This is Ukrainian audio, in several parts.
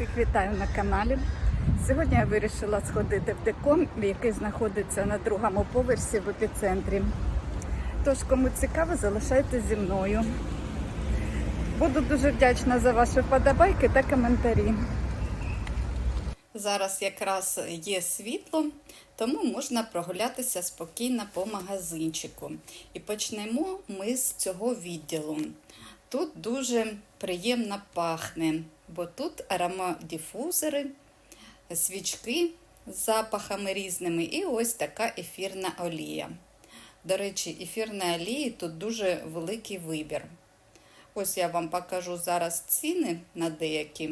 Всіх вітаю на каналі. Сьогодні я вирішила сходити в деком, який знаходиться на другому поверсі в епіцентрі. Тож, кому цікаво, залишайтесь зі мною. Буду дуже вдячна за ваші вподобайки та коментарі. Зараз якраз є світло, тому можна прогулятися спокійно по магазинчику. І почнемо ми з цього відділу. Тут дуже приємно пахне, бо тут аромадифузори, свічки з запахами різними і ось така ефірна олія. До речі, ефірної олії тут дуже великий вибір. Ось я вам покажу зараз ціни на деякі.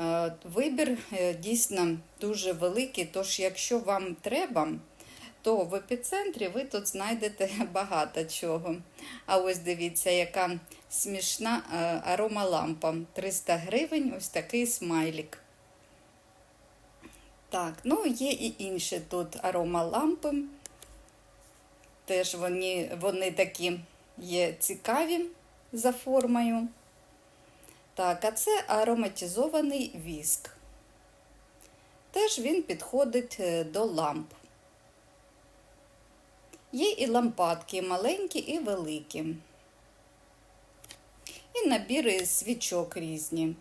Е, Вибір е, дійсно дуже великий, тож, якщо вам треба, то в епіцентрі ви тут знайдете багато чого. А ось дивіться, яка смішна е, аромалампа. 300 гривень, ось такий смайлік. Так, ну є і інші тут аромалампи. Теж вони, вони такі є цікаві за формою. Так, а це ароматизований віск. Теж він підходить е, до ламп. Є і лампадки маленькі і великі. І набіри свічок різні.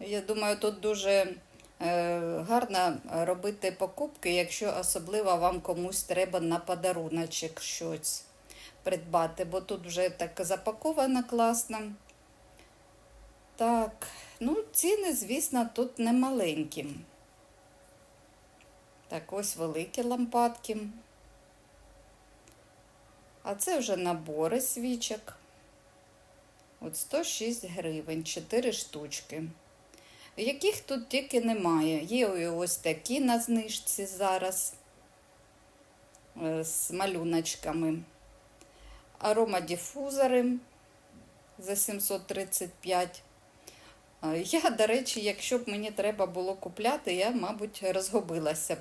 Я думаю, тут дуже е, гарно робити покупки, якщо особливо вам комусь треба на подаруночок щось придбати, бо тут вже так запаковано класно. Так, ну, ціни, звісно, тут не маленькі. Так, ось великі лампадки. А це вже набори свічок. От 106 гривень, 4 штучки. Яких тут тільки немає. Є ось такі на знижці зараз е, з малюночками. Аромадифузори за 735. Е, Я, до речі, якщо б мені треба було купляти, я, мабуть, розгубилася б.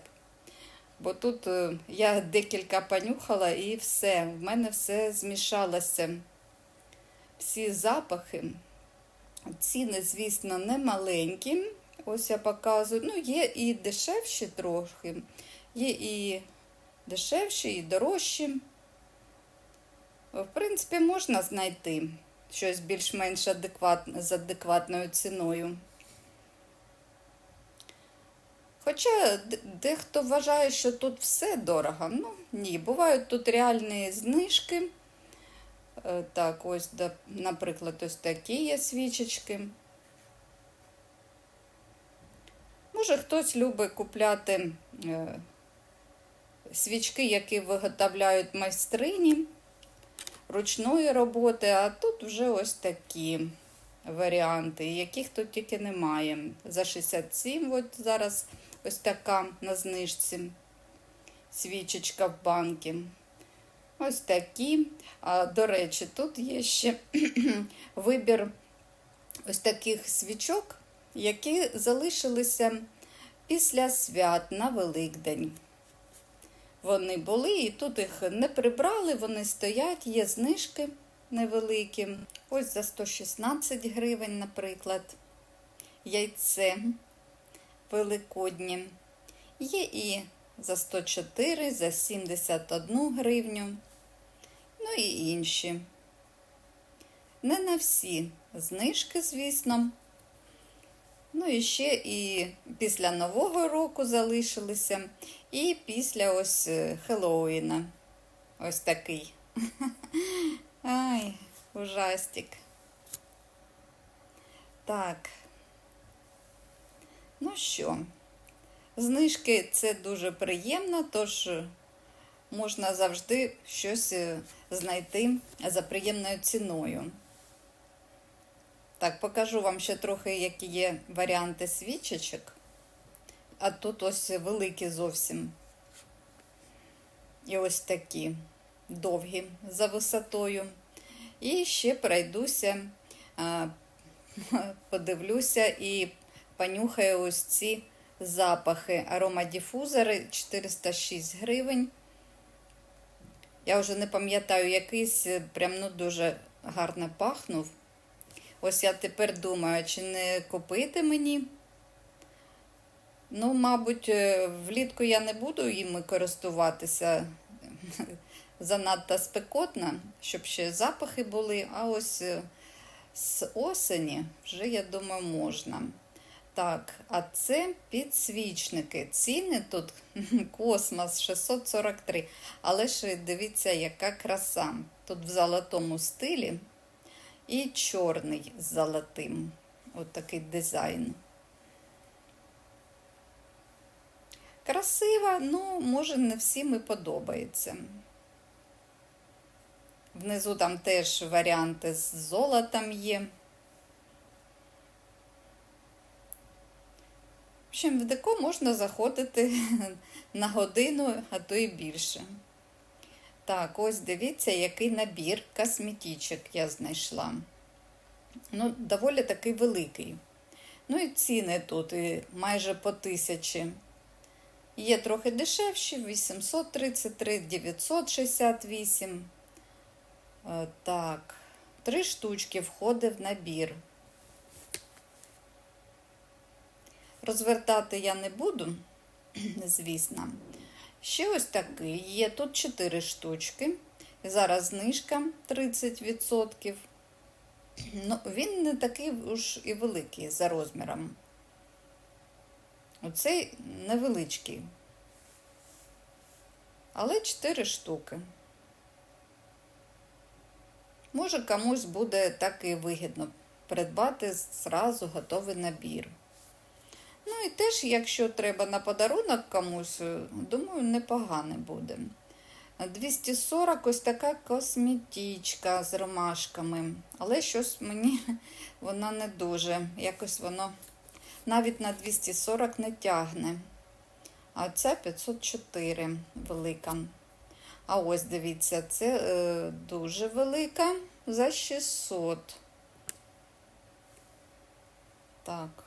Бо тут е, я декілька понюхала і все, в мене все змішалося. Всі запахи. Ціни, звісно, не маленькі. Ось я показую. Ну, є і дешевші трохи, є і дешевші, і дорожчі. В принципі, можна знайти щось більш-менш адекватне з адекватною ціною. Хоча дехто вважає, що тут все дорого. Ну, ні, бувають тут реальні знижки. Е, Так, ось, наприклад, ось такі є свічечки. Може, хтось любить купляти е, свічки, які виготовляють майстрині ручної роботи, а тут вже ось такі варіанти, яких тут тільки немає. За 67, от зараз ось така на знижці свічечка в банки. Ось такі. До речі, тут є ще вибір ось таких свічок, які залишилися після свят на Великдень. Вони були, і тут їх не прибрали, вони стоять, є знижки невеликі. Ось за 116 гривень, наприклад, яйце великодні. Є і за 104, за 71 гривню, ну і інші. Не на всі знижки, звісно. Ну і ще і після Нового року залишилися, і після ось е, Хеллоуіна. Ось такий. Ай, ужастик. Так. Ну що, знижки це дуже приємно, тож можна завжди щось е, знайти за приємною ціною. Так, покажу вам ще трохи, які є варіанти свічечок. А тут ось великі зовсім. І ось такі довгі за висотою. І ще пройдуся, подивлюся і понюхаю ось ці запахи. Аромадифузори 406 гривень. Я вже не пам'ятаю, якийсь прям ну, дуже гарно пахнув. Ось я тепер думаю, чи не купити мені. Ну, мабуть, е, влітку я не буду їми користуватися занадто спекотно, щоб ще запахи були. А ось е, з осені вже, я думаю, можна. Так, а це підсвічники. Ціни тут космос 643. Але ж дивіться, яка краса. Тут в золотому стилі і чорний з золотим. От такий дизайн. Красива, ну, може, не всім і подобається. Внизу там теж варіанти з золотом є. Общем, в деко можна заходити на годину, а то і більше. Так, ось дивіться, який набір косметичок я знайшла. Ну, доволі такий великий. Ну і ціни тут і майже по тисячі. Є трохи дешевші, 833, 968. Е, Так, три штучки входить в набір. Розвертати я не буду, звісно. Ще ось такий є. Тут 4 штучки. Зараз знижка 30%. Ну, він не такий уж і великий за розміром. Оцей невеличкий. Але 4 штуки. Може, комусь буде так і вигідно придбати зразу готовий набір. Ну і теж, якщо треба на подарунок комусь, думаю, непогане буде. 240 ось така косметичка з ромашками. Але щось мені вона не дуже. Якось воно навіть на 240 не тягне. А ця 504 велика. А ось дивіться, це е, дуже велика за 600. Так.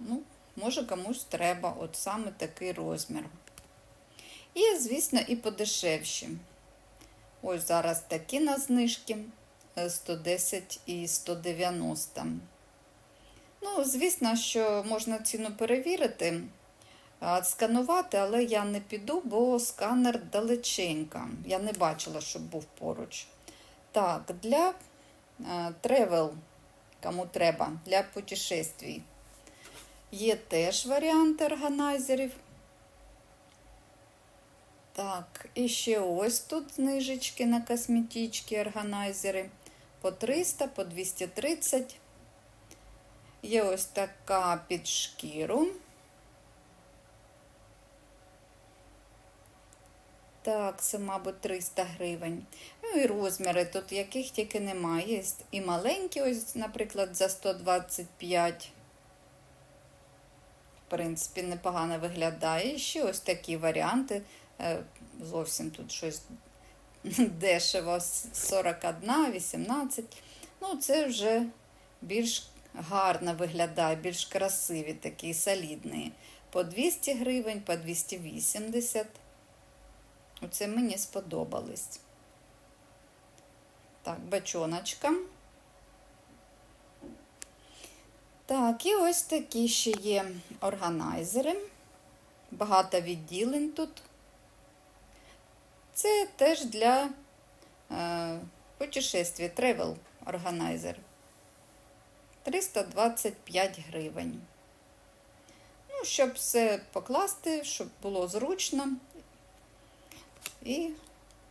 Ну, може комусь треба от саме такий розмір. І, звісно, і подешевші. Ось зараз такі на знижки 110 і 190. Ну, звісно, що можна ціну перевірити, сканувати, але я не піду, бо сканер далеченька. Я не бачила, щоб був поруч. Так, для тревел, кому треба, для путешествій. Є теж варіанти органайзерів. Так, і ще ось тут знижечки на косметички, органайзери. По 300, по 230. Є ось така під шкіру. Так, це, мабуть, 300 гривень. Ну і розміри тут яких тільки немає. Є і маленькі, ось, наприклад, за 125 в принципі, непогано виглядає. І ще ось такі варіанти. Е, зовсім тут щось дешево, 41, 18. Ну, це вже більш гарно виглядає, більш красиві, такі солідні. По 200 гривень, по 280. Оце мені сподобались. Так, бачоночка. Так, і ось такі ще є органайзери. Багато відділень тут. Це теж для е, путешествий, travel органайзер. 325 гривень. Ну, щоб все покласти, щоб було зручно і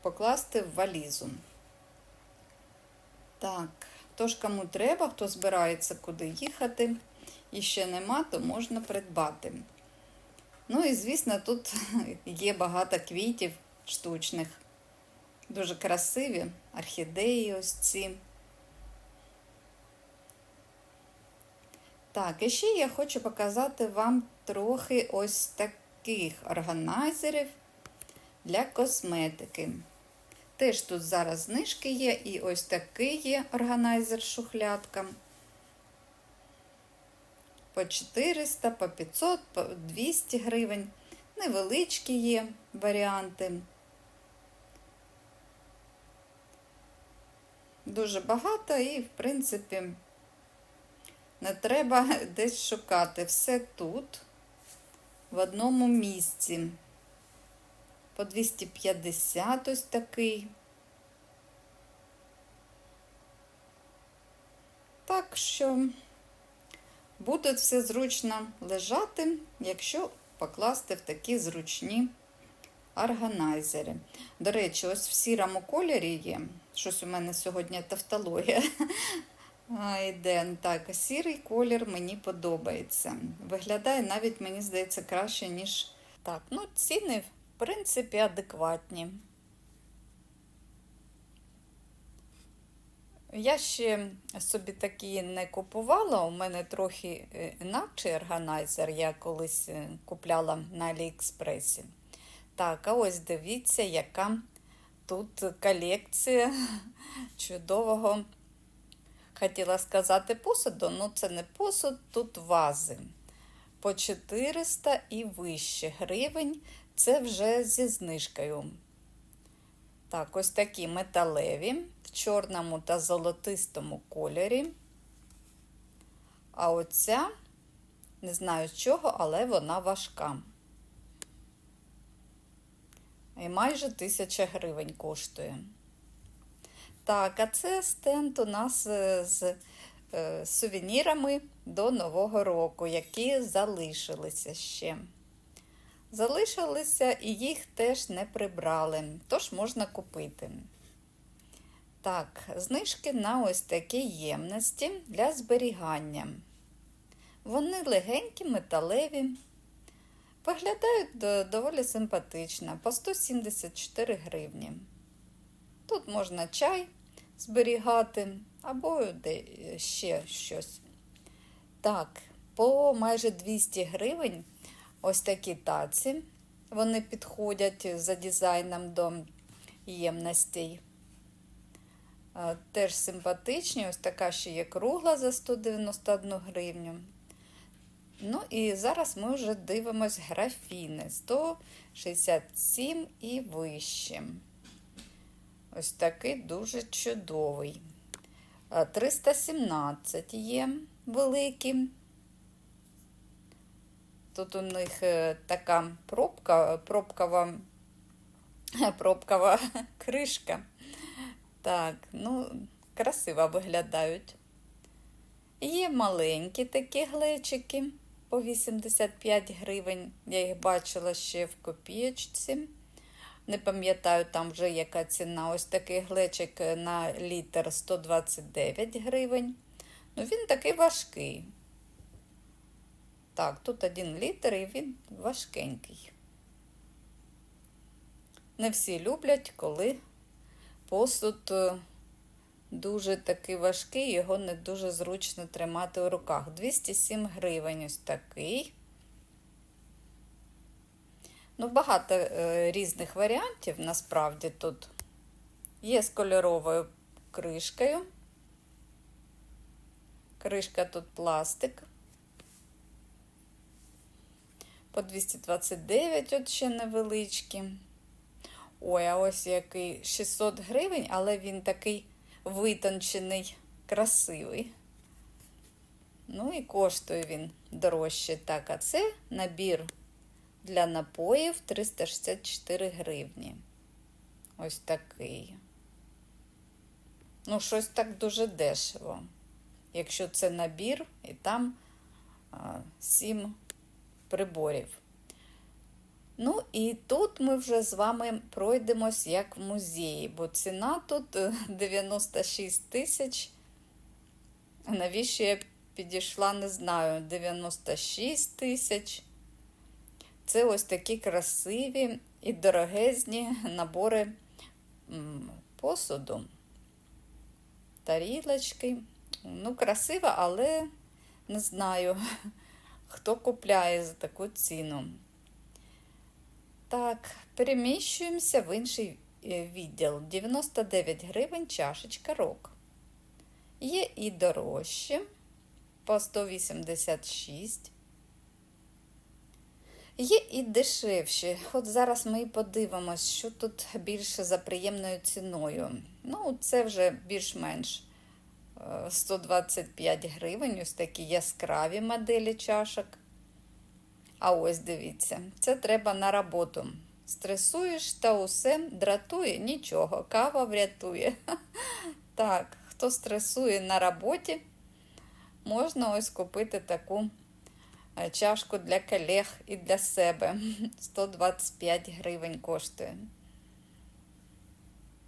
покласти в валізу. Так. Тож, кому треба, хто збирається куди їхати і ще нема, то можна придбати. Ну і, звісно, тут є багато квітів штучних. Дуже красиві, орхідеї ось ці. Так, і ще я хочу показати вам трохи ось таких органайзерів для косметики. Теж тут зараз знижки є, і ось такий є органайзер шухлядка. По 400, по 500, по 200 гривень. Невеличкі є варіанти. дуже багато і, в принципі, не треба десь шукати. Все тут, в одному місці. По 250 ось такий. Так що буде все зручно лежати, якщо покласти в такі зручні органайзери. До речі, ось в сірому кольорі є. Щось у мене сьогодні тавтологія. Йде так, сірий колір мені подобається. Виглядає навіть, мені здається, краще, ніж так. Ну, ціни, принципі, адекватні. Я ще собі такі не купувала. У мене трохи е, інакший органайзер, я колись е, купляла на Аліекспресі. Так, а ось дивіться, яка тут колекція чудового, хотіла сказати, посуду, ну це не посуд, тут вази. По 400 і вище гривень. Це вже зі знижкою. Так, ось такі металеві в чорному та золотистому кольорі. А оця, не знаю з чого, але вона важка. І майже 1000 гривень коштує. Так, а це стенд у нас е, з е, сувенірами до Нового року, які залишилися ще. Залишилися і їх теж не прибрали, тож можна купити. Так, знижки на ось такі ємності для зберігання. Вони легенькі, металеві. Виглядають доволі симпатично, по 174 гривні. Тут можна чай зберігати або ще щось. Так, по майже 200 гривень ось такі таці. Вони підходять за дизайном до ємностей. Теж симпатичні, ось така ще є кругла за 191 гривню. Ну і зараз ми вже дивимось графіни 167 і вище. Ось такий дуже чудовий. 317 є великі. Тут у них е, така пробка, пробкова, пробкова кришка. Так, ну, красиво виглядають. Є маленькі такі глечики по 85 гривень. Я їх бачила ще в копієчці. Не пам'ятаю, там вже яка ціна. Ось такий глечик на літр 129 гривень. Ну, він такий важкий. Так, тут один літр і він важкенький. Не всі люблять, коли посуд е, дуже такий важкий, його не дуже зручно тримати у руках. 207 гривень ось такий. Ну, багато е, різних варіантів насправді тут. Є з кольоровою кришкою. Кришка тут пластик. По 229 от ще невеличкі. Ой, а ось який 600 гривень, але він такий витончений, красивий. Ну і коштує він дорожче. Так, а це набір для напоїв 364 гривні. Ось такий. Ну, щось так дуже дешево. Якщо це набір, і там а, 7 приборів. Ну, і тут ми вже з вами пройдемось як в музеї, бо ціна тут 96 тисяч. Навіщо я підійшла, не знаю, 96 тисяч. Це ось такі красиві і дорогезні набори посуду. Тарілочки. Ну, красиво, але не знаю, хто купляє за таку ціну. Так, переміщуємося в інший е, відділ. 99 гривень чашечка рок. Є і дорожче по 186. Є і дешевші. От зараз ми і подивимось, що тут більше за приємною ціною. Ну, це вже більш-менш 125 гривень, ось такі яскраві моделі чашок. А ось дивіться, це треба на роботу. Стресуєш та усе дратує, нічого, кава врятує. Так, хто стресує на роботі, можна ось купити таку е, чашку для колег і для себе. 125 гривень коштує.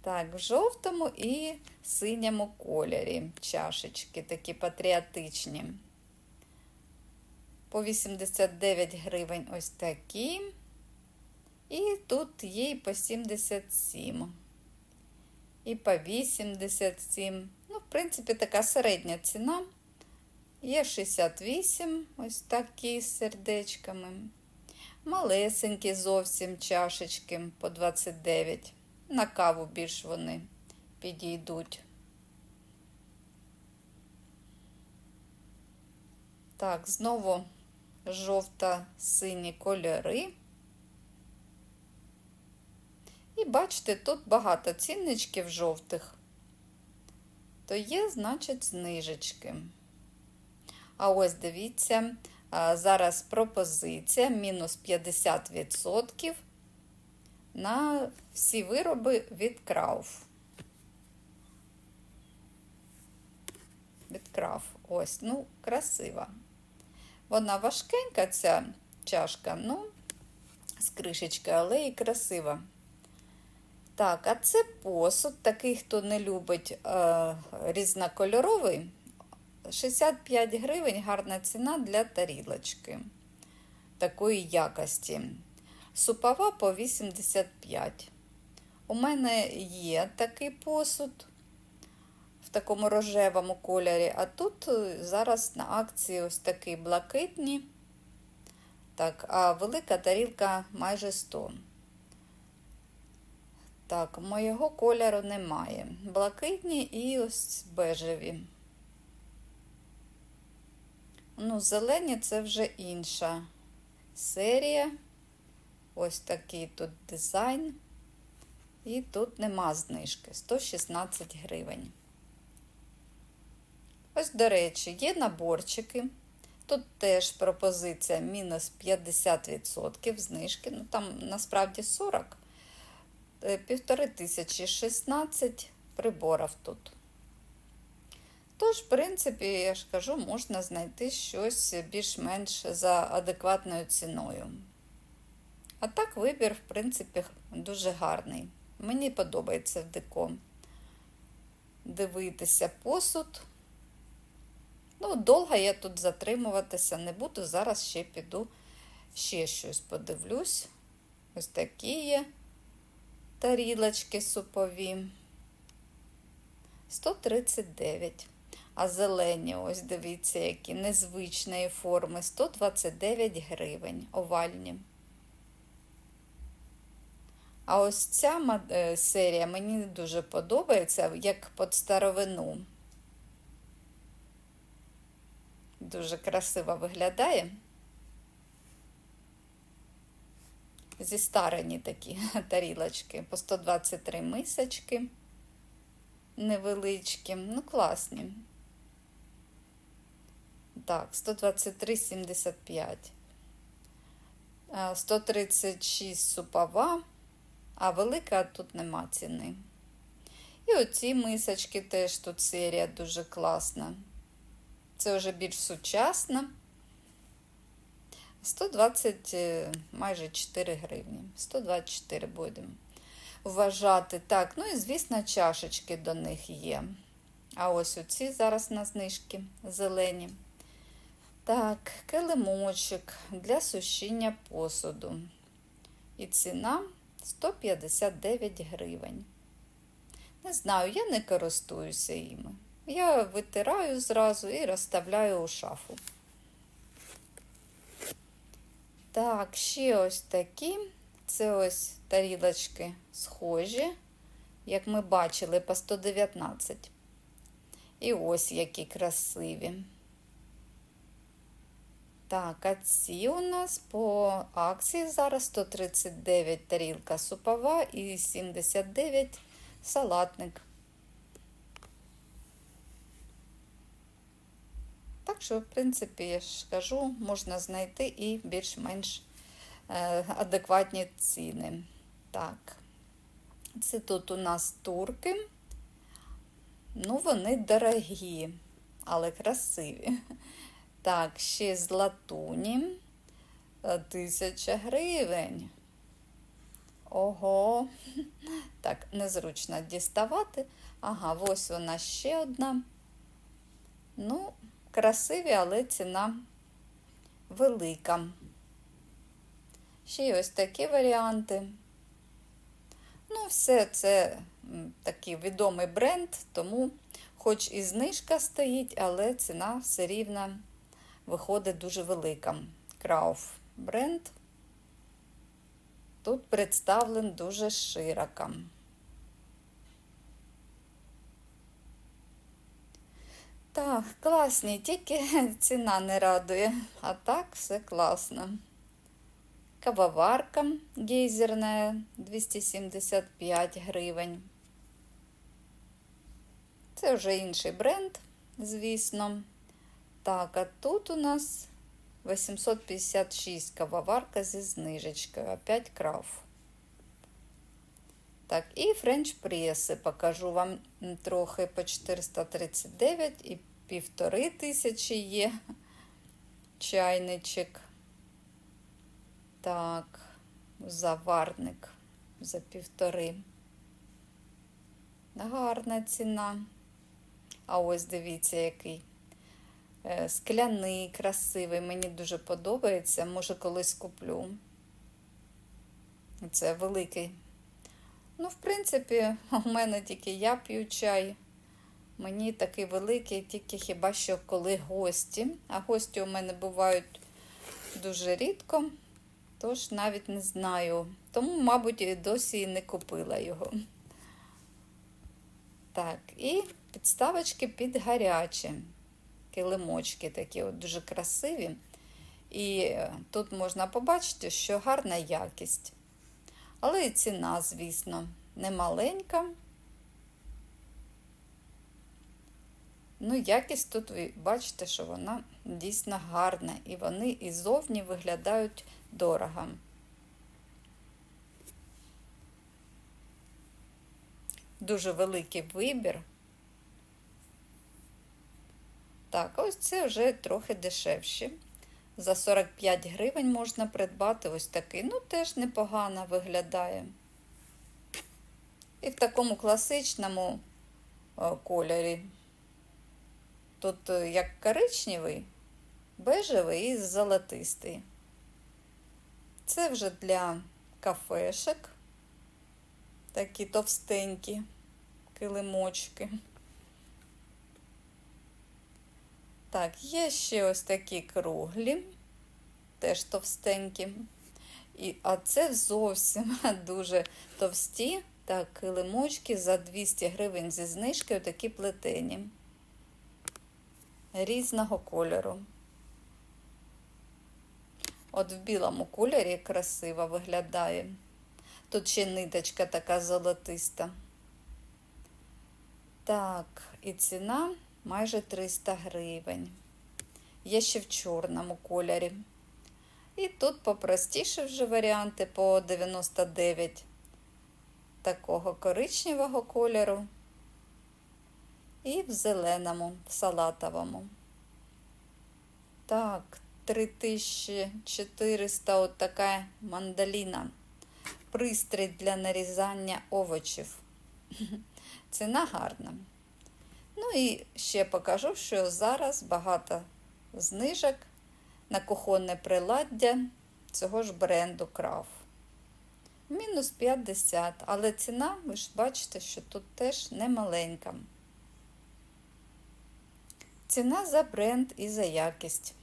Так, в жовтому і синьому кольорі чашечки такі патріотичні. По 89 гривень ось такі. І тут є і по 77. І по 87. Ну, в принципі, така середня ціна. Є 68, ось такі з сердечками. Малесенькі зовсім чашечки по 29. На каву більш вони підійдуть. Так, знову жовто-сині кольори. І бачите, тут багато цінничків жовтих. То є, значить, знижечки. А ось дивіться, зараз пропозиція мінус 50% на всі вироби від Крауф. Від Крауф. Ось, ну, красива. Вона важкенька, ця чашка, ну, з кришечкою, але і красива. Так, а це посуд, такий, хто не любить е, різнокольоровий. 65 гривень гарна ціна для тарілочки такої якості. Супова по 85. У мене є такий посуд в такому рожевому кольорі, а тут зараз на акції ось такий блакитні. Так, а велика тарілка майже 100. Так, моєго кольору немає. Блакитні і ось бежеві. Ну, зелені це вже інша серія. Ось такий тут дизайн. І тут нема знижки 116 гривень. Ось, до речі, є наборчики. Тут теж пропозиція мінус 50% знижки. Ну, там насправді 40. Півтори тисячі 16 приборів тут. Тож, в принципі, я ж кажу, можна знайти щось більш-менш за адекватною ціною. А так вибір, в принципі, дуже гарний. Мені подобається в деко дивитися посуд. Ну, довго я тут затримуватися не буду. Зараз ще піду, ще щось подивлюсь. Ось такі є тарілочки супові. 139. А зелені, ось дивіться, які незвичної форми. 129 гривень овальні. А ось ця е, серія мені дуже подобається, як під старовину. Дуже красиво виглядає. Зі старені такі тарілочки, по 123 мисочки невеличкі, ну, класні. Так, 123,75. 136 супова, а велика тут нема ціни. І оці мисочки теж тут серія дуже класна. Це вже більш сучасна. 120 е, майже 4 гривні. 124 будемо вважати. Так, ну і, звісно, чашечки до них є. А ось оці зараз на знижки зелені. Так, килимочок для сушіння посуду. І ціна 159 гривень. Не знаю, я не користуюся іми. Я витираю зразу і розставляю у шафу. Так, ще ось такі. Це ось тарілочки схожі, як ми бачили, по 119. І ось які красиві. Так, а ці у нас по акції зараз 139 тарілка супова і 79 салатник. Так що, в принципі, я ж кажу, можна знайти і більш-менш е, адекватні ціни. Так, це тут у нас турки. Ну, вони дорогі, але красиві. Так, ще з латуні. Е, Тисяча гривень. Ого. Так, незручно діставати. Ага, ось вона ще одна. Ну, красиві, але ціна велика. Ще й ось такі варіанти. Ну, все це такий відомий бренд, тому хоч і знижка стоїть, але ціна все рівно виходить дуже велика. Крауф бренд. Тут представлен дуже широко. Так, класні, тільки ціна не радує, а так все класно. Кавоварка гейзерна 275 гривень. Це вже інший бренд, звісно. Так, а тут у нас 856 кавоварка зі знижечкою, опять крав. Так, і френч преси покажу вам трохи по 439 і півтори тисячі є чайничок. Так, заварник за півтори. Гарна ціна. А ось дивіться, який скляний, красивий. Мені дуже подобається. Може, колись куплю. Це великий. Ну, в принципі, у мене тільки я п'ю чай. Мені такий великий, тільки хіба що коли гості. А гості у мене бувають дуже рідко, тож навіть не знаю. Тому, мабуть, досі і не купила його. Так, і підставочки під гарячі. Килимочки такі от дуже красиві. І е, тут можна побачити, що гарна якість. Але і ціна, звісно, не маленька. Ну, якість тут ви бачите, що вона дійсно гарна, і вони і зовні виглядають дорого. Дуже великий вибір. Так, ось це вже трохи дешевші. За 45 гривень можна придбати ось такий. Ну, теж непогано виглядає. І в такому класичному кольорі. Тут е, як коричневий, бежевий і золотистий. Це вже для кафешек. Такі товстенькі килимочки. Так, є ще ось такі круглі, теж товстенькі. І, А це зовсім дуже товсті так, килимочки за 200 гривень зі знижки, такі плетені. Різного кольору. От в білому кольорі красиво виглядає. Тут ще ниточка така золотиста. Так, і ціна майже 300 гривень. Є ще в чорному кольорі. І тут попростіше вже варіанти по 99 такого коричневого кольору. І в зеленому, в салатовому. Так, 3400 от така мандаліна. Пристрій для нарізання овочів. Ціна гарна. Ну і ще покажу, що зараз багато знижок на кухонне приладдя цього ж бренду Крав. Мінус 50, але ціна, ви ж бачите, що тут теж не маленька. Ціна за бренд і за якість.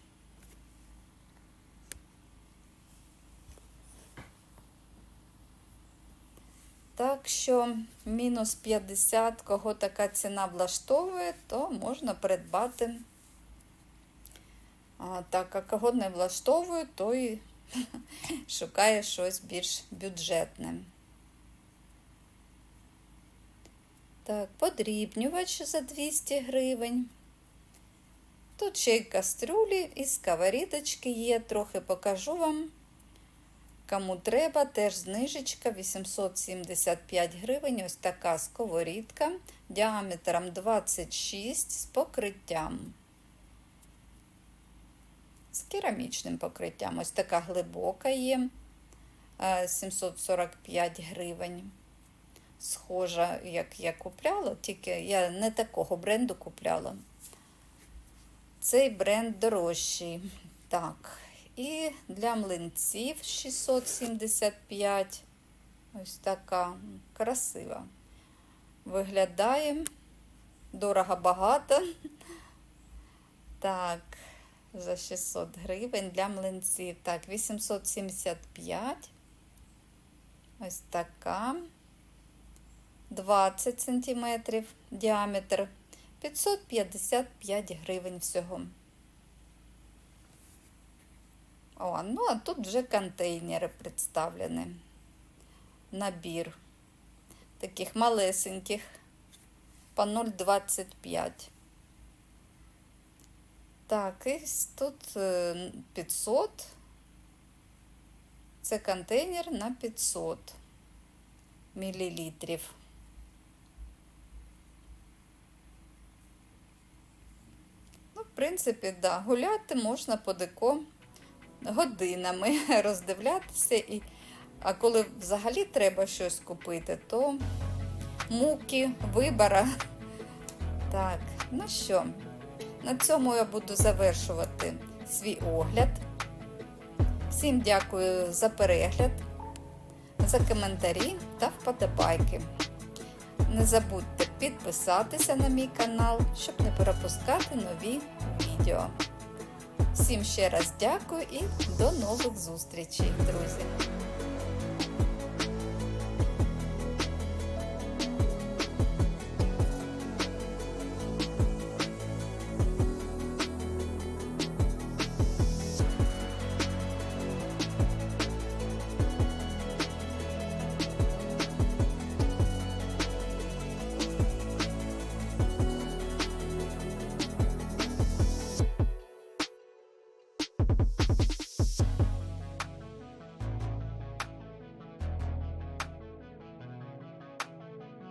Так що мінус 50, кого така ціна влаштовує, то можна придбати А так, а кого не влаштовує, той шукає щось більш бюджетне. Так, подрібнювач за 200 гривень. Тут ще й кастрюлі і сковорідочки є, трохи покажу вам. Кому треба, теж знижечка 875 гривень. Ось така сковорідка діаметром 26 з покриттям. З керамічним покриттям. Ось така глибока є е, 745 гривень. Схожа, як я купляла, тільки я не такого бренду купляла. Цей бренд дорожчий. Так, і для млинців 675. Ось така красива. Виглядає дорого багато. Так, за 600 гривень для млинців. Так, 875. Ось така. 20 сантиметрів діаметр. 555 гривень всього. О, ну а тут вже контейнери представлені. Набір таких малесеньких по 0,25. Так, і тут е, 500. Це контейнер на 500 мілілітрів. Ну, в принципі, да, гуляти можна по деко годинами роздивлятися. І... А коли взагалі треба щось купити, то муки, вибора. Так, ну що, на цьому я буду завершувати свій огляд. Всім дякую за перегляд, за коментарі та вподобайки. Не забудьте підписатися на мій канал, щоб не пропускати нові відео. Всім ще раз дякую і до нових зустрічей, друзі!